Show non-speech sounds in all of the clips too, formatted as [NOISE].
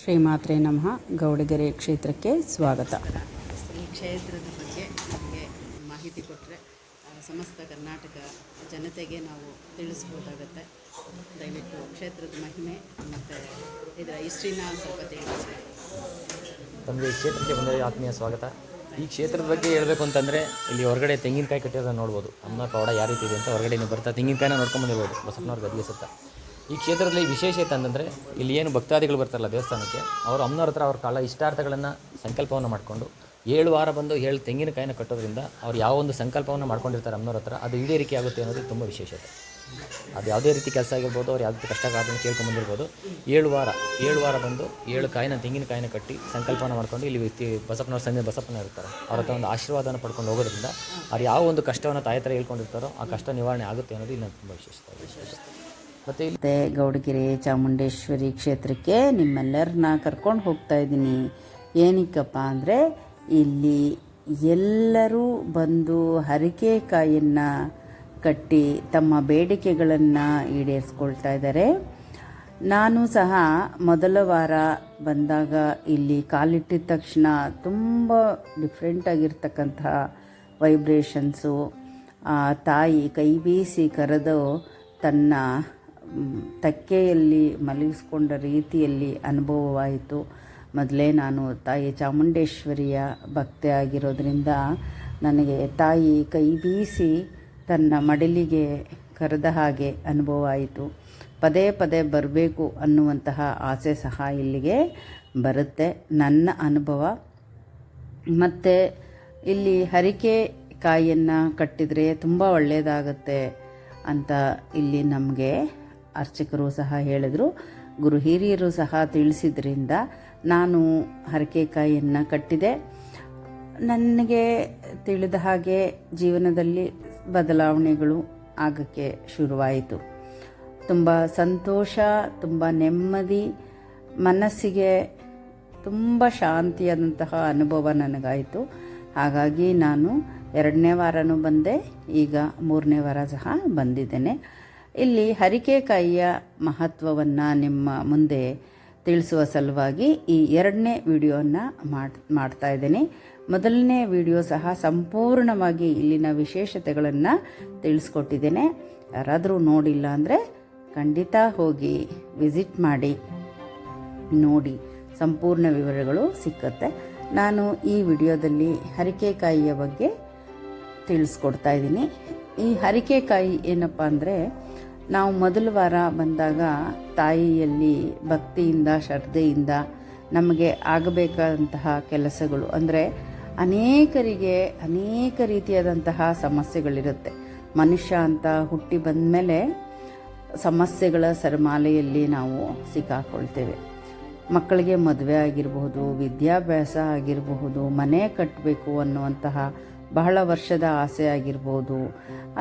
ಶ್ರೀಮಾತ್ರೆ ನಮಃ. ಗೌಡಗೆರೆ ಕ್ಷೇತ್ರಕ್ಕೆ ಸ್ವಾಗತ. ಈ ಕ್ಷೇತ್ರದ ಬಗ್ಗೆ ನಮಗೆ ಮಾಹಿತಿ ಕೊಟ್ಟರೆ ಸಮಸ್ತ ಕರ್ನಾಟಕ ಜನತೆಗೆ ನಾವು ತಿಳಿಸ್ಬೋದಾಗತ್ತೆ. ದಯವಿಟ್ಟು ಕ್ಷೇತ್ರದ ಮಹಿಮೆ ಮತ್ತು ಇದರ ಹಿಸ್ಟ್ರಿನ ಸ್ವಲ್ಪ ತಿಳಿಸಿ ತಮಗೆ ಈ ಕ್ಷೇತ್ರಕ್ಕೆ ಬಂದರೆ ಆತ್ಮೀಯ ಸ್ವಾಗತ. ಈ ಕ್ಷೇತ್ರದ ಬಗ್ಗೆ ಹೇಳಬೇಕು ಅಂತಂದರೆ ಇಲ್ಲಿ ಹೊರಗಡೆ ತೆಂಗಿನಕಾಯಿ ಕಟ್ಟಿರೋದನ್ನ ನೋಡ್ಬೋದು. ಅಮ್ಮ ಪವಾಡ ಯಾವ ರೀತಿ ಇದೆ ಅಂತ ಹೊರಗಡೆ ನೀವು ಬರ್ತಾ ತೆಂಗಿನಕಾಯಿನ ನೋಡ್ಕೊಂಡು ಬಂದಿರ್ಬೋದು. ಬಸಪ್ಪನವ್ರ ಗದ್ಗೆ ಸುತ್ತ. ಈ ಕ್ಷೇತ್ರದಲ್ಲಿ ವಿಶೇಷತೆ ಅಂತಂದರೆ ಇಲ್ಲಿ ಏನು ಭಕ್ತಾದಿಗಳು ಬರ್ತಾರಲ್ಲ ದೇವಸ್ಥಾನಕ್ಕೆ, ಅವರು ಅಮ್ಮನವ್ರ ಹತ್ರ ಅವ್ರ ಕಾಲ ಇಷ್ಟಾರ್ಥಗಳನ್ನು ಸಂಕಲ್ಪವನ್ನು ಮಾಡಿಕೊಂಡು, ಏಳು ವಾರ ಬಂದು ಏಳು ತೆಂಗಿನಕಾಯಿನ ಕಟ್ಟೋದ್ರಿಂದ ಅವ್ರು ಯಾವ ಒಂದು ಸಂಕಲ್ಪವನ್ನು ಮಾಡ್ಕೊಂಡಿರ್ತಾರೆ ಅಮ್ಮನವ್ರ ಹತ್ರ, ಅದು ಈಡೇರಿಕೆ ಆಗುತ್ತೆ ಅನ್ನೋದು ತುಂಬ ವಿಶೇಷತೆ. ಅದು ಯಾವುದೇ ರೀತಿ ಕೆಲಸ ಆಗಿರ್ಬೋದು, ಅವ್ರು ಯಾವುದೇ ಕಷ್ಟ ಆಗೋದನ್ನು ಕೇಳ್ಕೊಂಬಂದಿರ್ಬೋದು ಏಳು ವಾರ ಏಳು ವಾರ ಬಂದು ಏಳು ಕಾಯಿನ ತೆಂಗಿನಕಾಯಿನ ಕಟ್ಟಿ ಸಂಕಲ್ಪನ ಮಾಡ್ಕೊಂಡು ಇಲ್ಲಿ ವ್ಯಕ್ತಿ ಬಸಪ್ಪನವ್ರ ಸಂಜೆ ಬಸಪ್ಪನ ಇರ್ತಾರೆ. ಅವ್ರ ಹತ್ರ ಒಂದು ಆಶೀರ್ವಾದನ ಪಡ್ಕೊಂಡು ಹೋಗೋದ್ರಿಂದ ಅವ್ರು ಯಾವ ಒಂದು ಕಷ್ಟವನ್ನು ತಾಯಿ ಹತ್ರ ಹೇಳ್ಕೊಂಡಿರ್ತಾರೋ ಆ ಕಷ್ಟ ನಿವಾರಣೆ ಆಗುತ್ತೆ ಅನ್ನೋದು ಇಲ್ಲಿ ತುಂಬ ವಿಶೇಷತೆ. ಇಲ್ಲಿ ಮತ್ತು ಗೌಡಗಿರಿ, ಚಾಮುಂಡೇಶ್ವರಿ ಕ್ಷೇತ್ರಕ್ಕೆ ನಿಮ್ಮೆಲ್ಲರನ್ನ ಕರ್ಕೊಂಡು ಹೋಗ್ತಾ ಇದ್ದೀನಿ. ಏನಕ್ಕಪ್ಪ ಅಂದರೆ ಇಲ್ಲಿ ಎಲ್ಲರೂ ಬಂದು ಹರಿಕೆಕಾಯನ್ನು ಕಟ್ಟಿ ತಮ್ಮ ಬೇಡಿಕೆಗಳನ್ನು ಈಡೇರಿಸ್ಕೊಳ್ತಾ ಇದ್ದಾರೆ. ನಾನು ಸಹ ಮೊದಲ ವಾರ ಬಂದಾಗ ಇಲ್ಲಿ ಕಾಲಿಟ್ಟಿದ ತಕ್ಷಣ ತುಂಬ ಡಿಫ್ರೆಂಟ್ ಆಗಿರ್ತಕ್ಕಂತಹ ವೈಬ್ರೇಷನ್ಸು ತಾಯಿ ಕೈ ಬೀಸಿ ಕರೆದು ತನ್ನ ತಕ್ಕೆಯಲ್ಲಿ ಮಲಗಿಸ್ಕೊಂಡ ರೀತಿಯಲ್ಲಿ ಅನುಭವವಾಯಿತು. ಮೊದಲೇ ನಾನು ತಾಯಿ ಚಾಮುಂಡೇಶ್ವರಿಯ ಭಕ್ತೆ ಆಗಿರೋದ್ರಿಂದ ನನಗೆ ತಾಯಿ ಕೈ ಬೀಸಿ ತನ್ನ ಮಡಿಲಿಗೆ ಕರೆದ ಹಾಗೆ ಅನುಭವ ಆಯಿತು ಪದೇ ಪದೇ ಬರಬೇಕು ಅನ್ನುವಂತಹ ಆಸೆ ಸಹ ಇಲ್ಲಿಗೆ ಬರುತ್ತೆ. ನನ್ನ ಅನುಭವ. ಮತ್ತು ಇಲ್ಲಿ ಹರಿಕೆ ಕಾಯಿಯನ್ನು ಕಟ್ಟಿದರೆ ತುಂಬ ಒಳ್ಳೆಯದಾಗತ್ತೆ ಅಂತ ಇಲ್ಲಿ ನಮಗೆ ಅರ್ಚಕರು ಸಹ ಹೇಳಿದರು. ಗುರು ಹಿರಿಯರು ಸಹ ತಿಳಿಸಿದ್ರಿಂದ ನಾನು ಹರಕೆಕಾಯಿಯನ್ನು ಕಟ್ಟಿದೆ. ನನಗೆ ತಿಳಿದ ಹಾಗೆ ಜೀವನದಲ್ಲಿ ಬದಲಾವಣೆಗಳು ಆಗೋಕ್ಕೆ ಶುರುವಾಯಿತು. ತುಂಬ ಸಂತೋಷ, ತುಂಬ ನೆಮ್ಮದಿ, ಮನಸ್ಸಿಗೆ ತುಂಬ ಶಾಂತಿಯಾದಂತಹ ಅನುಭವ ನನಗಾಯಿತು. ಹಾಗಾಗಿ ನಾನು ಎರಡನೇ ವಾರನೂ ಬಂದೆ, ಈಗ ಮೂರನೇ ವಾರ ಸಹ ಬಂದಿದ್ದೇನೆ. ಇಲ್ಲಿ ಹರಿಕೆಕಾಯಿಯ ಮಹತ್ವವನ್ನು ನಿಮ್ಮ ಮುಂದೆ ತಿಳಿಸುವ ಸಲುವಾಗಿ ಈ ಎರಡನೇ ವಿಡಿಯೋನ ಮಾಡ್, ಮಾಡ್ತಾ ಇದ್ದೀನಿ. ಮೊದಲನೇ ವಿಡಿಯೋ ಸಹ ಸಂಪೂರ್ಣವಾಗಿ ಇಲ್ಲಿನ ವಿಶೇಷತೆಗಳನ್ನು ತಿಳಿಸ್ಕೊಟ್ಟಿದ್ದೇನೆ. ಯಾರಾದರೂ ನೋಡಿಲ್ಲ ಅಂದರೆ ಖಂಡಿತ ಹೋಗಿ ವಿಸಿಟ್ ಮಾಡಿ. ನೋಡಿ, ಸಂಪೂರ್ಣ ವಿವರಗಳು ಸಿಕ್ಕತ್ತೆ. ನಾನು ಈ ವಿಡಿಯೋದಲ್ಲಿ ಹರಿಕೆಕಾಯಿಯ ಬಗ್ಗೆ ತಿಳಿಸ್ಕೊಡ್ತಾ ಇದ್ದೀನಿ. ಈ ಹರಿಕೆಕಾಯಿ ಏನಪ್ಪ ಅಂದರೆ ನಾವು ಮೊದಲ ವಾರ ಬಂದಾಗ ತಾಯಿಯಲ್ಲಿ ಭಕ್ತಿಯಿಂದ, ಶ್ರದ್ಧೆಯಿಂದ ನಮಗೆ ಆಗಬೇಕಾದಂತಹ ಕೆಲಸಗಳು. ಅಂದರೆ ಅನೇಕರಿಗೆ ಅನೇಕ ರೀತಿಯಾದಂತಹ ಸಮಸ್ಯೆಗಳಿರುತ್ತೆ. ಮನುಷ್ಯ ಅಂತ ಹುಟ್ಟಿ ಬಂದ ಮೇಲೆ ಸಮಸ್ಯೆಗಳ ಸರಮಾಲೆಯಲ್ಲಿ ನಾವು ಸಿಕ್ಕಾಕೊಳ್ತೇವೆ. ಮಕ್ಕಳಿಗೆ ಮದುವೆ ಆಗಿರಬಹುದು, ವಿದ್ಯಾಭ್ಯಾಸ ಆಗಿರಬಹುದು, ಮನೆ ಕಟ್ಟಬೇಕು ಅನ್ನುವಂತಹ ಬಹಳ ವರ್ಷದ ಆಸೆ ಆಗಿರ್ಬೋದು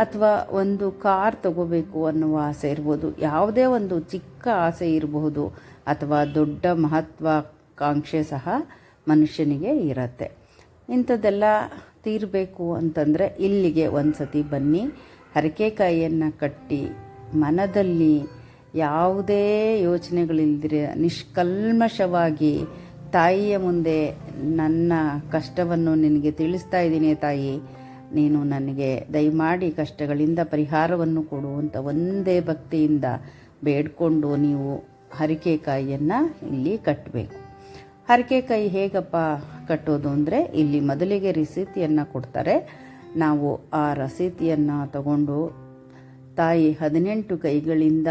ಅಥವಾ ಒಂದು ಕಾರ್ ತಗೋಬೇಕು ಅನ್ನುವ ಆಸೆ ಇರ್ಬೋದು, ಯಾವುದೇ ಒಂದು ಚಿಕ್ಕ ಆಸೆ ಇರಬಹುದು ಅಥವಾ ದೊಡ್ಡ ಮಹತ್ವಾಕಾಂಕ್ಷೆ ಸಹ ಮನುಷ್ಯನಿಗೆ ಇರತ್ತೆ. ಇಂಥದ್ದೆಲ್ಲ ತೀರಬೇಕು ಅಂತಂದರೆ ಇಲ್ಲಿಗೆ ಒಂದು ಸತಿ ಬನ್ನಿ, ಹರಕೆಕಾಯಿಯನ್ನು ಕಟ್ಟಿ, ಮನದಲ್ಲಿ ಯಾವುದೇ ಯೋಚನೆಗಳಿಲ್ದಿರ ನಿಷ್ಕಲ್ಮಶವಾಗಿ ತಾಯಿಯ ಮುಂದೆ ನನ್ನ ಕಷ್ಟವನ್ನು ನಿನಗೆ ತಿಳಿಸ್ತಾ ಇದ್ದೀನಿ ತಾಯಿ. ನೀನು ನನಗೆ ದಯಮಾಡಿ ಕಷ್ಟಗಳಿಂದ ಪರಿಹಾರವನ್ನು ಕೊಡುವಂಥ ಒಂದೇ ಭಕ್ತಿಯಿಂದ ಬೇಡ್ಕೊಂಡು ನೀವು ಹರಿಕೆಕಾಯಿಯನ್ನು ಇಲ್ಲಿ ಕಟ್ಟಬೇಕು. ಹರಿಕೆಕಾಯಿ ಹೇಗಪ್ಪ ಕಟ್ಟೋದು ಅಂದರೆ ಇಲ್ಲಿ ಮೊದಲಿಗೆ ರಸೀತಿಯನ್ನು ಕೊಡ್ತಾರೆ. ನಾವು ಆ ರಸೀತಿಯನ್ನು ತಗೊಂಡು ತಾಯಿ ಹದಿನೆಂಟು ಕೈಗಳಿಂದ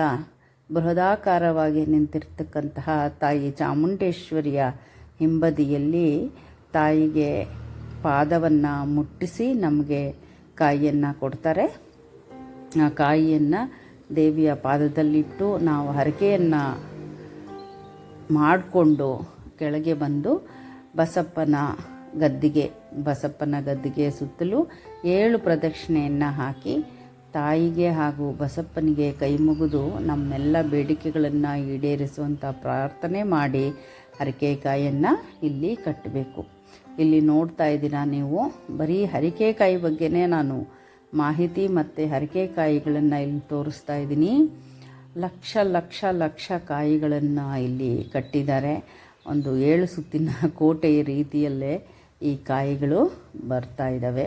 ಬೃಹದಾಕಾರವಾಗಿ ನಿಂತಿರ್ತಕ್ಕಂತಹ ತಾಯಿ ಚಾಮುಂಡೇಶ್ವರಿಯ ಹಿಂಬದಿಯಲ್ಲಿ ತಾಯಿಗೆ ಪಾದವನ್ನು ಮುಟ್ಟಿಸಿ ನಮಗೆ ಕಾಯಿಯನ್ನು ಕೊಡ್ತಾರೆ. ಆ ಕಾಯಿಯನ್ನು ದೇವಿಯ ಪಾದದಲ್ಲಿಟ್ಟು ನಾವು ಹರಕೆಯನ್ನು ಮಾಡಿಕೊಂಡು ಕೆಳಗೆ ಬಂದು ಬಸಪ್ಪನ ಗದ್ದಿಗೆ ಬಸಪ್ಪನ ಗದ್ದಿಗೆ ಸುತ್ತಲೂ ಏಳು ಪ್ರದಕ್ಷಿಣೆಯನ್ನು ಹಾಕಿ ತಾಯಿಗೆ ಹಾಗೂ ಬಸಪ್ಪನಿಗೆ ಕೈ ಮುಗಿದು ನಮ್ಮೆಲ್ಲ ಬೇಡಿಕೆಗಳನ್ನು ಈಡೇರಿಸುವಂಥ ಪ್ರಾರ್ಥನೆ ಮಾಡಿ ಹರಿಕೆಕಾಯನ್ನು ಇಲ್ಲಿ ಕಟ್ಟಬೇಕು. ಇಲ್ಲಿ ನೋಡ್ತಾ ಇದ್ದೀರಾ ನೀವು? ಬರೀ ಹರಿಕೆಕಾಯಿ ಬಗ್ಗೆನೇ ನಾನು ಮಾಹಿತಿ ಮತ್ತು ಹರಿಕೆಕಾಯಿಗಳನ್ನು ಇಲ್ಲಿ ತೋರಿಸ್ತಾ ಇದ್ದೀನಿ. ಲಕ್ಷ ಲಕ್ಷ ಲಕ್ಷ ಕಾಯಿಗಳನ್ನು ಇಲ್ಲಿ ಕಟ್ಟಿದ್ದಾರೆ. ಒಂದು ಏಳು ಸುತ್ತಿನ [LAUGHS] ಕೋಟೆಯ ರೀತಿಯಲ್ಲೇ ಈ ಕಾಯಿಗಳು ಬರ್ತಾ ಇದ್ದಾವೆ.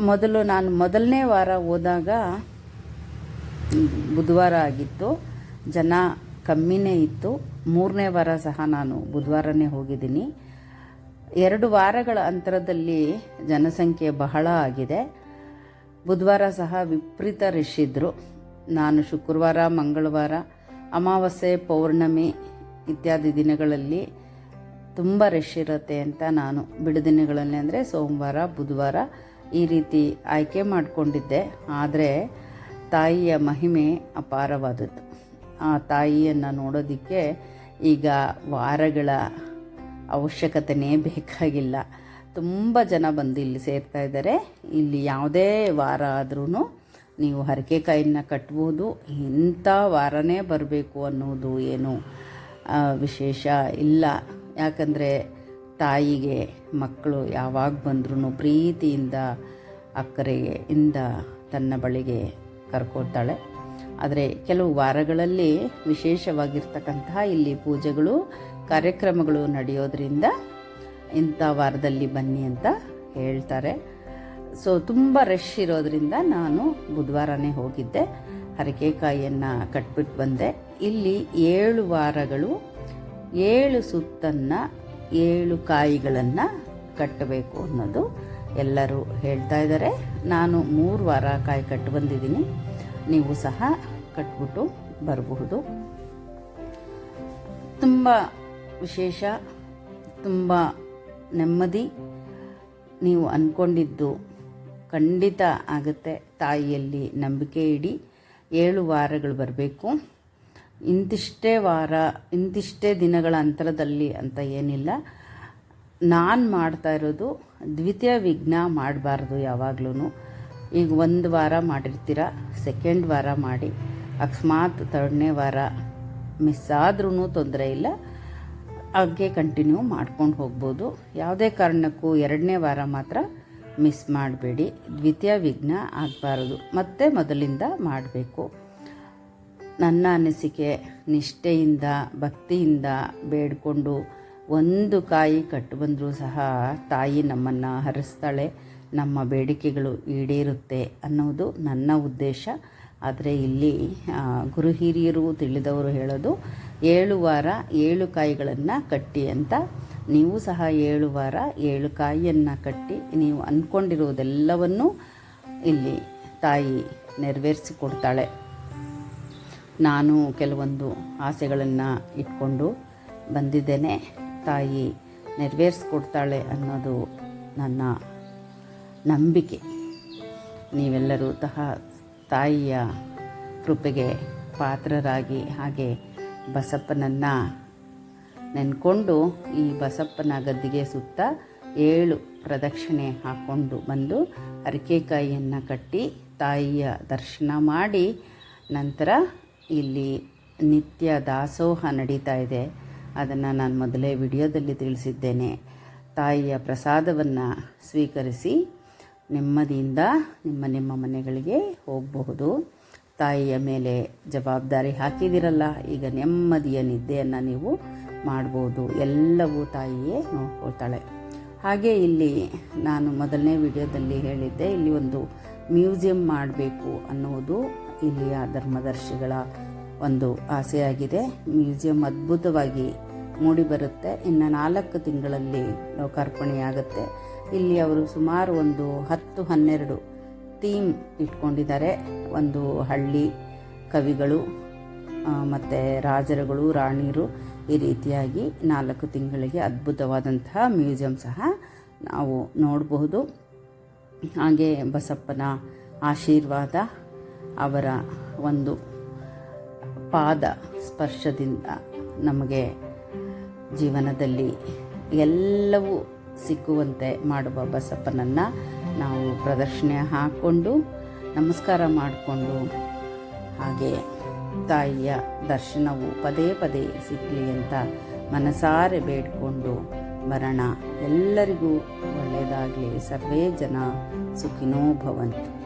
ಮೊದಲು ನಾನು ಮೊದಲನೇ ವಾರ ಹೋದಾಗ ಬುಧವಾರ ಆಗಿತ್ತು. ಜನ ಕಮ್ಮಿನೇ ಇತ್ತು. ಮೂರನೇ ವಾರ ಸಹ ನಾನು ಬುಧವಾರನೇ ಹೋಗಿದ್ದೀನಿ. ಎರಡು ವಾರಗಳ ಅಂತರದಲ್ಲಿ ಜನಸಂಖ್ಯೆ ಬಹಳ ಆಗಿದೆ. ಬುಧವಾರ ಸಹ ವಿಪರೀತ ರಶ್ ನಾನು ಶುಕ್ರವಾರ, ಮಂಗಳವಾರ, ಅಮಾವಾಸ್ಯೆ, ಪೌರ್ಣಮಿ ಇತ್ಯಾದಿ ದಿನಗಳಲ್ಲಿ ತುಂಬ ರಶ್ ಇರುತ್ತೆ ಅಂತ ನಾನು, ಬಿಡುದಿನಗಳಲ್ಲಿ ಅಂದರೆ ಸೋಮವಾರ, ಬುಧವಾರ ಈ ರೀತಿ ಆಯ್ಕೆ ಮಾಡಿಕೊಂಡಿದ್ದೆ. ಆದರೆ ತಾಯಿಯ ಮಹಿಮೆ ಅಪಾರವಾದದ್ದು. ಆ ತಾಯಿಯನ್ನು ನೋಡೋದಕ್ಕೆ ಈಗ ವಾರಗಳ ಅವಶ್ಯಕತೆಯೇ ಬೇಕಾಗಿಲ್ಲ. ತುಂಬ ಜನ ಬಂದು ಇಲ್ಲಿ ಸೇರ್ತಾ ಇದ್ದಾರೆ. ಇಲ್ಲಿ ಯಾವುದೇ ವಾರ ಆದ್ರೂ ನೀವು ಹರಕೆಕಾಯಿನ ಕಟ್ಬೋದು. ಇಂಥ ವಾರನೇ ಬರಬೇಕು ಅನ್ನೋದು ಏನು ವಿಶೇಷ ಇಲ್ಲ. ಯಾಕಂದರೆ ತಾಯಿಗೆ, ಮಕ್ಕಳು ಯಾವಾಗ ಬಂದ್ರೂ ಪ್ರೀತಿಯಿಂದ ಅಕ್ಕರೆಗೆ ಇಂದ ತನ್ನ ಬಳಿಗೆ ಕರ್ಕೋತಾಳೆ ಆದರೆ ಕೆಲವು ವಾರಗಳಲ್ಲಿ ವಿಶೇಷವಾಗಿರ್ತಕ್ಕಂತಹ ಇಲ್ಲಿ ಪೂಜೆಗಳು, ಕಾರ್ಯಕ್ರಮಗಳು ನಡೆಯೋದ್ರಿಂದ ಇಂಥ ವಾರದಲ್ಲಿ ಬನ್ನಿ ಅಂತ ಹೇಳ್ತಾರೆ. ಸೊ ತುಂಬ ರಶ್ ಇರೋದ್ರಿಂದ ನಾನು ಬುಧವಾರನೇ ಹೋಗಿದ್ದೆ. ಹರಕೆಕಾಯಿಯನ್ನು ಕಟ್ಬಿಟ್ಟು ಬಂದೆ. ಇಲ್ಲಿ ಏಳು ವಾರಗಳು, ಏಳು ಸುತ್ತನ್ನು ಏಳು ಕಾಯಿಗಳನ್ನು ಕಟ್ಟಬೇಕು ಅನ್ನೋದು ಎಲ್ಲರೂ ಹೇಳ್ತಾ ಇದ್ದಾರೆ. ನಾನು ಮೂರು ವಾರ ಕಾಯಿ ಕಟ್ಟು ಬಂದಿದ್ದೀನಿ. ನೀವು ಸಹ ಕಟ್ಬಿಟ್ಟು ಬರಬಹುದು. ತುಂಬ ವಿಶೇಷ, ತುಂಬ ನೆಮ್ಮದಿ ನೀವು ಅಂದ್ಕೊಂಡಿದ್ದು ಖಂಡಿತ ಆಗುತ್ತೆ. ತಾಯಿಯಲ್ಲಿ ನಂಬಿಕೆ ಇಡಿ, ಏಳು ವಾರಗಳು ಬರಬೇಕು. ಇಂತಿಷ್ಟೇ ವಾರ, ಇಂತಿಷ್ಟೇ ದಿನಗಳ ಅಂತರದಲ್ಲಿ ಅಂತ ಏನಿಲ್ಲ. ನಾನು ಮಾಡ್ತಾ ಇರೋದು ದ್ವಿತೀಯ ವಿಘ್ನ ಮಾಡಬಾರ್ದು ಯಾವಾಗ್ಲೂ ಈಗ ಒಂದು ವಾರ ಮಾಡಿರ್ತೀರ ಸೆಕೆಂಡ್ ವಾರ ಮಾಡಿ. ಅಕಸ್ಮಾತ್ ಥರ್ಡ್ನೇ ವಾರ ಮಿಸ್ ಆದ್ರೂ ತೊಂದರೆ ಇಲ್ಲ. ಹಾಗೆ ಕಂಟಿನ್ಯೂ ಮಾಡ್ಕೊಂಡು ಹೋಗ್ಬೋದು. ಯಾವುದೇ ಕಾರಣಕ್ಕೂ ಎರಡನೇ ವಾರ ಮಾತ್ರ ಮಿಸ್ ಮಾಡಬೇಡಿ. ದ್ವಿತೀಯ ವಿಘ್ನ ಆಗಬಾರದು. ಮತ್ತೆ ಮೊದಲಿಂದ ಮಾಡಬೇಕು. ನನ್ನ ಅನಿಸಿಕೆ ನಿಷ್ಠೆಯಿಂದ, ಭಕ್ತಿಯಿಂದ ಬೇಡಿಕೊಂಡು ಒಂದು ಕಾಯಿ ಕಟ್ಟು ಬಂದರೂ ಸಹ ತಾಯಿ ನಮ್ಮನ್ನು ಹರಿಸ್ತಾಳೆ, ನಮ್ಮ ಬೇಡಿಕೆಗಳು ಈಡೇರುತ್ತೆ ಅನ್ನೋದು ನನ್ನ ಉದ್ದೇಶ. ಆದರೆ ಇಲ್ಲಿ ಗುರು ಹಿರಿಯರು ತಿಳಿದವರು ಹೇಳೋದು, ಏಳು ವಾರ ಏಳು ಕಾಯಿಗಳನ್ನು ಕಟ್ಟಿ ಅಂತ. ನೀವು ಸಹ ಏಳು ವಾರ ಏಳು ಕಾಯಿಯನ್ನು ಕಟ್ಟಿ ನೀವು ಅಂದ್ಕೊಂಡಿರುವುದೆಲ್ಲವನ್ನೂ ಇಲ್ಲಿ ತಾಯಿ ನೆರವೇರಿಸಿಕೊಡ್ತಾಳೆ. ನಾನು ಕೆಲವೊಂದು ಆಸೆಗಳನ್ನು ಇಟ್ಕೊಂಡು ಬಂದಿದ್ದೇನೆ. ತಾಯಿ ನೆರವೇರಿಸ್ಕೊಡ್ತಾಳೆ ಅನ್ನೋದು ನನ್ನ ನಂಬಿಕೆ. ನೀವೆಲ್ಲರೂ ಸಹ ತಾಯಿಯ ಕೃಪೆಗೆ ಪಾತ್ರರಾಗಿ ಹಾಗೆ ಬಸಪ್ಪನನ್ನು ನೆನ್ಕೊಂಡು ಈ ಬಸಪ್ಪನ ಗದ್ದಿಗೆ ಸುತ್ತ ಏಳು ಪ್ರದಕ್ಷಿಣೆ ಹಾಕ್ಕೊಂಡು ಬಂದು ಅರಿಕೆಕಾಯಿಯನ್ನು ಕಟ್ಟಿ ತಾಯಿಯ ದರ್ಶನ ಮಾಡಿ ನಂತರ ಇಲ್ಲಿ ನಿತ್ಯ ದಾಸೋಹ ನಡೀತಾ ಇದೆ. ಅದನ್ನು ನಾನು ಮೊದಲೇ ವಿಡಿಯೋದಲ್ಲಿ ತಿಳಿಸಿದ್ದೇನೆ. ತಾಯಿಯ ಪ್ರಸಾದವನ್ನು ಸ್ವೀಕರಿಸಿ ನೆಮ್ಮದಿಯಿಂದ ನಿಮ್ಮ ನಿಮ್ಮ ಮನೆಗಳಿಗೆ ಹೋಗಬಹುದು. ತಾಯಿಯ ಮೇಲೆ ಜವಾಬ್ದಾರಿ ಹಾಕಿದಿರಲ್ಲ, ಈಗ ನೆಮ್ಮದಿಯ ನಿದ್ದೆಯನ್ನು ನೀವು ಮಾಡ್ಬೋದು. ಎಲ್ಲವೂ ತಾಯಿಯೇ ನೋಡ್ಕೊಳ್ತಾಳೆ. ಹಾಗೆ ಇಲ್ಲಿ ನಾನು ಮೊದಲನೇ ವಿಡಿಯೋದಲ್ಲಿ ಹೇಳಿದ್ದೆ, ಇಲ್ಲಿ ಒಂದು ಮ್ಯೂಸಿಯಂ ಮಾಡಬೇಕು ಅನ್ನುವುದು ಇಲ್ಲಿಯ ಧರ್ಮದರ್ಶಿಗಳ ಒಂದು ಆಸೆಯಾಗಿದೆ. ಮ್ಯೂಸಿಯಂ ಅದ್ಭುತವಾಗಿ ಮೂಡಿಬರುತ್ತೆ. ಇನ್ನು ನಾಲ್ಕು ತಿಂಗಳಲ್ಲಿ ಲೋಕಾರ್ಪಣೆಯಾಗುತ್ತೆ. ಇಲ್ಲಿ ಅವರು ಸುಮಾರು ಒಂದು ಹತ್ತು ಹನ್ನೆರಡು ಥೀಮ್ ಇಟ್ಕೊಂಡಿದ್ದಾರೆ. ಒಂದು ಹಳ್ಳಿ ಕವಿಗಳು ಮತ್ತು ರಾಜರುಗಳು ರಾಣಿಯರು ಈ ರೀತಿಯಾಗಿ ನಾಲ್ಕು ತಿಂಗಳಿಗೆ ಅದ್ಭುತವಾದಂತಹ ಮ್ಯೂಸಿಯಂ ಸಹ ನಾವು ನೋಡಬಹುದು. ಹಾಗೆ ಬಸಪ್ಪನ ಆಶೀರ್ವಾದ ಅವರ ಒಂದು ಪಾದ ಸ್ಪರ್ಶದಿಂದ ನಮಗೆ ಜೀವನದಲ್ಲಿ ಎಲ್ಲವೂ ಸಿಕ್ಕುವಂತೆ ಮಾಡುವ ಬಸಪ್ಪನನ್ನು ನಾವು ಪ್ರದರ್ಶನೆ ಹಾಕ್ಕೊಂಡು ನಮಸ್ಕಾರ ಮಾಡಿಕೊಂಡು ಹಾಗೆ ತಾಯಿಯ ದರ್ಶನವು ಪದೇ ಪದೇ ಸಿಗಲಿ ಅಂತ ಮನಸಾರೆ ಬೇಡಿಕೊಂಡು ಬರೋಣ ಎಲ್ಲರಿಗೂ ಒಳ್ಳೆಯದಾಗಲಿ. ಸರ್ವೇ ಜನ ಸುಖಿನೋ ಭವಂತು.